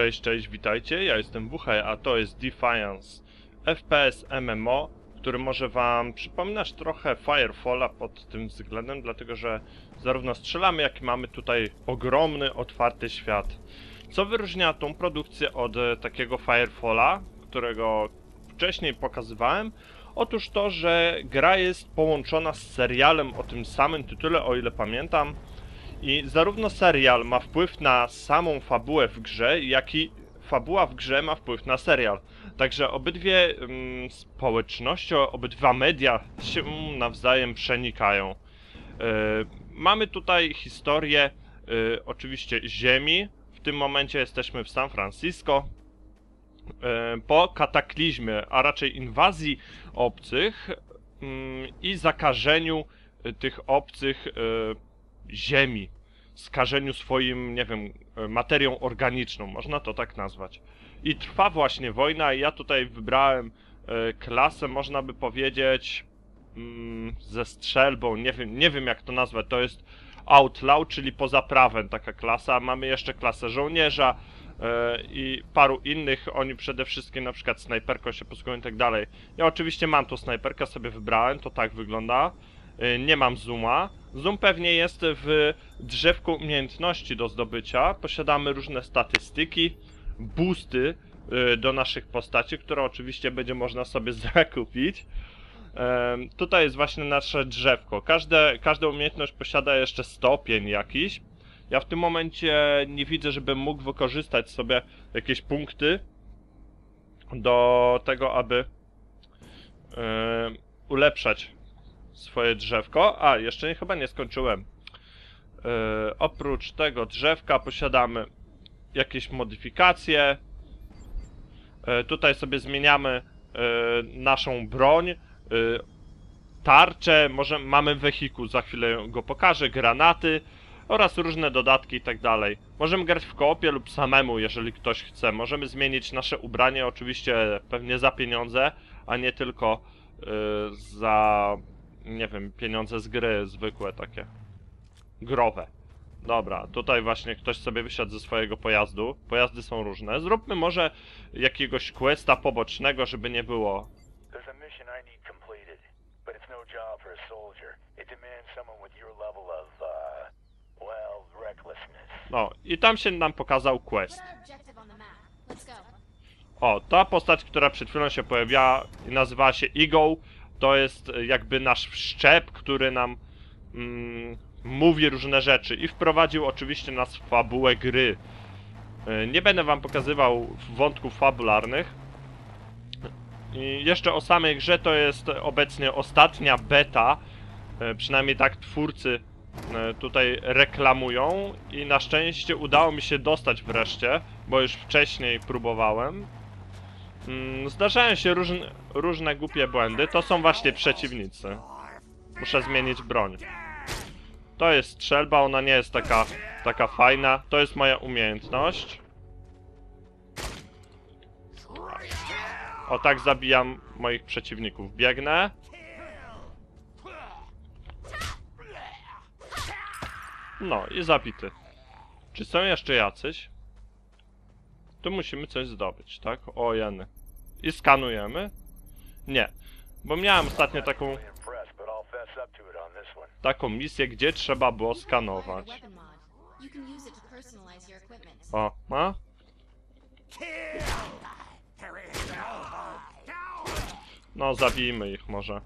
Cześć, cześć, witajcie, ja jestem WH, a to jest Defiance. FPS MMO, który może wam przypominać trochę Firefalla pod tym względem, dlatego że zarówno strzelamy, jak i mamy tutaj ogromny, otwarty świat. Co wyróżnia tą produkcję od e, takiego Firefalla, którego wcześniej pokazywałem? Otóż to, że gra jest połączona z serialem o tym samym tytule, o ile pamiętam. I zarówno serial ma wpływ na samą fabułę w grze, jak i fabuła w grze ma wpływ na serial. Także obydwie mm, społeczności, obydwa media się nawzajem przenikają. Yy, mamy tutaj historię yy, oczywiście Ziemi. W tym momencie jesteśmy w San Francisco. Yy, po kataklizmie, a raczej inwazji obcych mm, i zakażeniu tych obcych ziemi, skażeniu swoim, nie wiem, e, materią organiczną, można to tak nazwać. I trwa właśnie wojna i ja tutaj wybrałem e, klasę, można by powiedzieć, mm, ze strzelbą, nie wiem, nie wiem jak to nazwać, to jest Outlaw, czyli poza prawem taka klasa. Mamy jeszcze klasę żołnierza e, i paru innych, oni przede wszystkim na przykład snajperką się posługują i tak dalej. Ja oczywiście mam tą snajperkę, sobie wybrałem, to tak wygląda. Nie mam zooma. Zoom pewnie jest w drzewku umiejętności do zdobycia. Posiadamy różne statystyki, boosty e, do naszych postaci, które oczywiście będzie można sobie zakupić. Tutaj jest właśnie nasze drzewko. Każde, każda umiejętność posiada jeszcze stopień jakiś. Ja w tym momencie nie widzę, żebym mógł wykorzystać sobie jakieś punkty do tego, aby ulepszać swoje drzewko. A, jeszcze nie, chyba nie skończyłem. E, oprócz tego drzewka posiadamy jakieś modyfikacje. E, tutaj sobie zmieniamy e, naszą broń. E, tarcze, może mamy wehikuł, za chwilę go pokażę, granaty oraz różne dodatki i tak dalej. Możemy grać w koopie lub samemu, jeżeli ktoś chce. Możemy zmienić nasze ubranie, oczywiście pewnie za pieniądze, a nie tylko e, za nie wiem, pieniądze z gry zwykłe takie. Growe. Dobra, tutaj właśnie ktoś sobie wysiadł ze swojego pojazdu. Pojazdy są różne. Zróbmy może jakiegoś questa pobocznego, żeby nie było. No uh. No, i tam się nam pokazał quest. O, ta postać, która przed chwilą się pojawiła i nazywała się Eagle, to jest e, jakby nasz wszczep, który nam mm, mówi różne rzeczy i wprowadził oczywiście nas w fabułę gry. E, Nie będę wam pokazywał wątków fabularnych. I jeszcze o samej grze to jest obecnie ostatnia beta, e, przynajmniej tak twórcy tutaj reklamują i na szczęście udało mi się dostać wreszcie, bo już wcześniej próbowałem. Mm, Zdarzają się różne, różne głupie błędy. To są właśnie przeciwnicy. Muszę zmienić broń. To jest strzelba, ona nie jest taka, taka fajna. To jest moja umiejętność. O tak zabijam moich przeciwników. Biegnę. No i zabity. Czy są jeszcze jacyś? Tu musimy coś zdobyć, tak? O jeny. I skanujemy? Nie. Bo miałem ostatnio taką, taką misję, gdzie trzeba było skanować. O, ma? No, zabijmy ich może.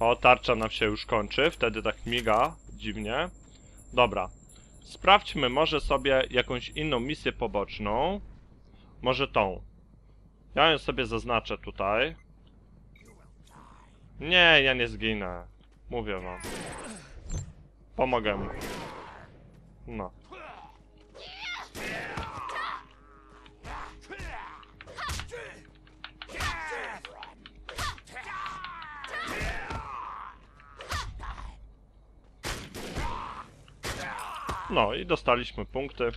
O, tarcza nam się już kończy, wtedy tak miga dziwnie. Dobra. Sprawdźmy może sobie jakąś inną misję poboczną. Może tą. Ja ją sobie zaznaczę tutaj. Nie, ja nie zginę. Mówię wam. Pomogę mu. No. No i dostaliśmy punkty.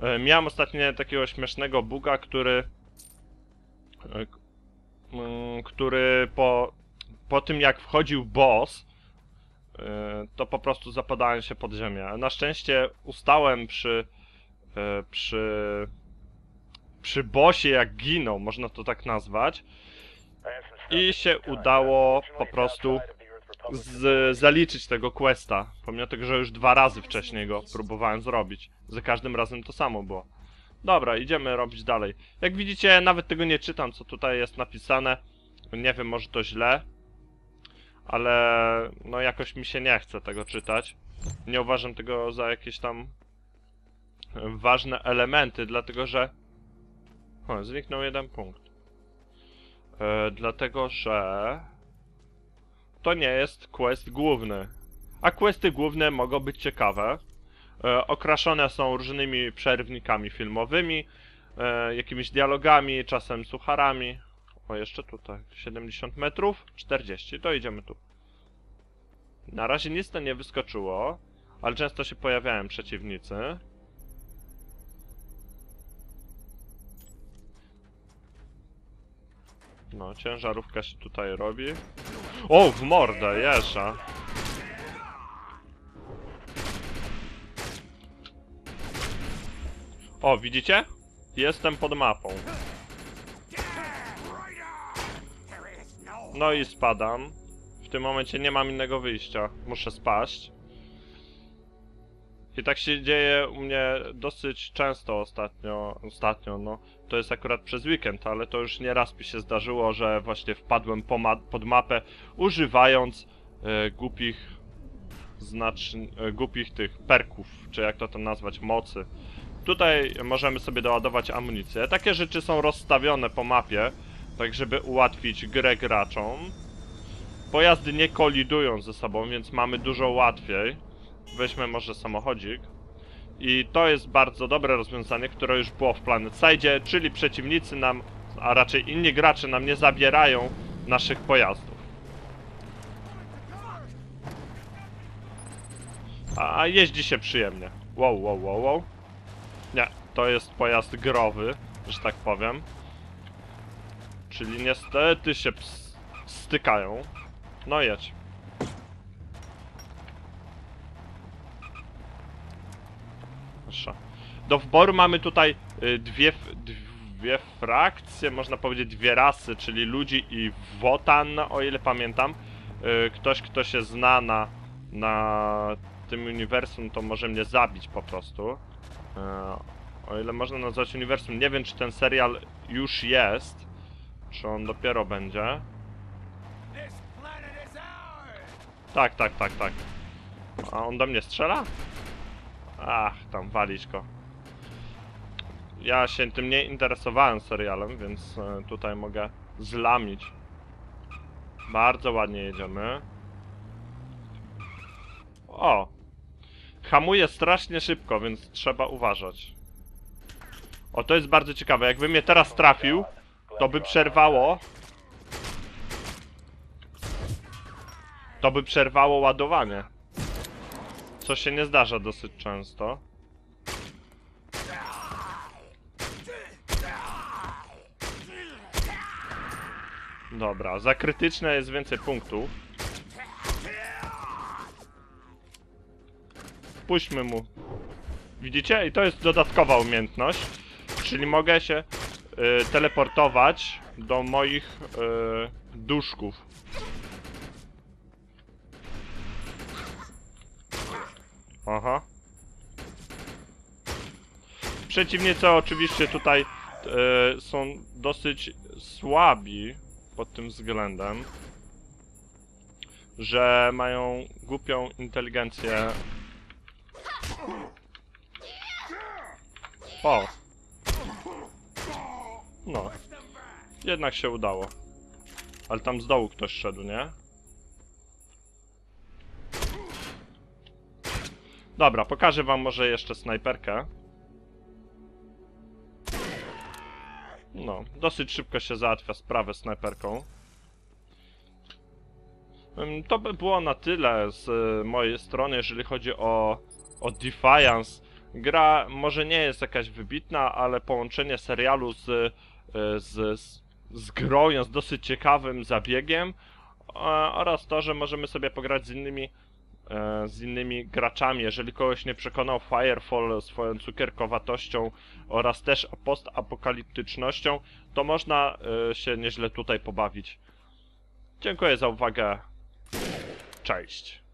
E, Miałem ostatnio takiego śmiesznego buga, który... e, mm, który po, po tym jak wchodził boss, to po prostu zapadałem się pod ziemię. Na szczęście ustałem przy, e, przy, przy bosie jak ginął, można to tak nazwać. I się udało po prostu z, zaliczyć tego questa. Pomimo tego, że już dwa razy wcześniej go próbowałem zrobić. Za każdym razem to samo było. Dobra, idziemy robić dalej. Jak widzicie, nawet tego nie czytam, co tutaj jest napisane. Nie wiem, może to źle. Ale no jakoś mi się nie chce tego czytać. Nie uważam tego za jakieś tam ważne elementy, dlatego że... O, zniknął jeden punkt. E, dlatego, że to nie jest quest główny. A questy główne mogą być ciekawe. E, okraszone są różnymi przerwnikami filmowymi, e, jakimiś dialogami, czasem sucharami. O, jeszcze tutaj. 70 metrów? 40. To idziemy tu. Na razie nic to nie wyskoczyło, ale często się pojawiają przeciwnicy. No, ciężarówka się tutaj robi. O, w mordę, jesza. O, widzicie? Jestem pod mapą. No i spadam. W tym momencie nie mam innego wyjścia. Muszę spaść. I tak się dzieje u mnie dosyć często ostatnio, ostatnio, no. To jest akurat przez weekend, ale to już nie raz mi się zdarzyło, że właśnie wpadłem po ma pod mapę, używając e, głupich znaczn... E, głupich tych perków, czy jak to tam nazwać, mocy. Tutaj możemy sobie doładować amunicję. Takie rzeczy są rozstawione po mapie, tak żeby ułatwić grę graczom. Pojazdy nie kolidują ze sobą, więc mamy dużo łatwiej. Weźmy może samochodzik. I to jest bardzo dobre rozwiązanie, które już było w Planet Side, czyli przeciwnicy nam, a raczej inni gracze nam nie zabierają naszych pojazdów. A jeździ się przyjemnie. Wow, wow, wow, wow. Nie, to jest pojazd growy, że tak powiem. Czyli niestety się stykają. No jedź. Proszę. Do wyboru mamy tutaj y, dwie, dwie frakcje, można powiedzieć dwie rasy, czyli ludzi i wotan, o ile pamiętam. Y, Ktoś, kto się zna na, na tym uniwersum, to może mnie zabić po prostu. E, O ile można nazwać uniwersum, nie wiem czy ten serial już jest, czy on dopiero będzie. Tak, tak, tak, tak. A on do mnie strzela? Ach, tam walić go. Ja się tym nie interesowałem serialem, więc e, tutaj mogę zlamić. Bardzo ładnie jedziemy. O! Hamuje strasznie szybko, więc trzeba uważać. O, to jest bardzo ciekawe. Jakby mnie teraz trafił, to by przerwało. To by przerwało ładowanie. Co się nie zdarza dosyć często. Dobra, za krytyczne jest więcej punktów. Puśćmy mu. Widzicie? I to jest dodatkowa umiejętność. Czyli mogę się y, teleportować do moich y, duszków. Aha. Przeciwnicy oczywiście tutaj e, są dosyć słabi pod tym względem, że mają głupią inteligencję. O! No. Jednak się udało. Ale tam z dołu ktoś szedł, nie? Dobra, pokażę wam może jeszcze snajperkę. No, dosyć szybko się załatwia sprawę snajperką. To by było na tyle z y, mojej strony, jeżeli chodzi o, o Defiance. Gra może nie jest jakaś wybitna, ale połączenie serialu z, y, z, z, z grą jest dosyć ciekawym zabiegiem. e, Oraz to, że możemy sobie pograć z innymi e, z innymi graczami. Jeżeli kogoś nie przekonał Firefall swoją cukierkowatością oraz też postapokaliptycznością, to można e, się nieźle tutaj pobawić. Dziękuję za uwagę. Cześć.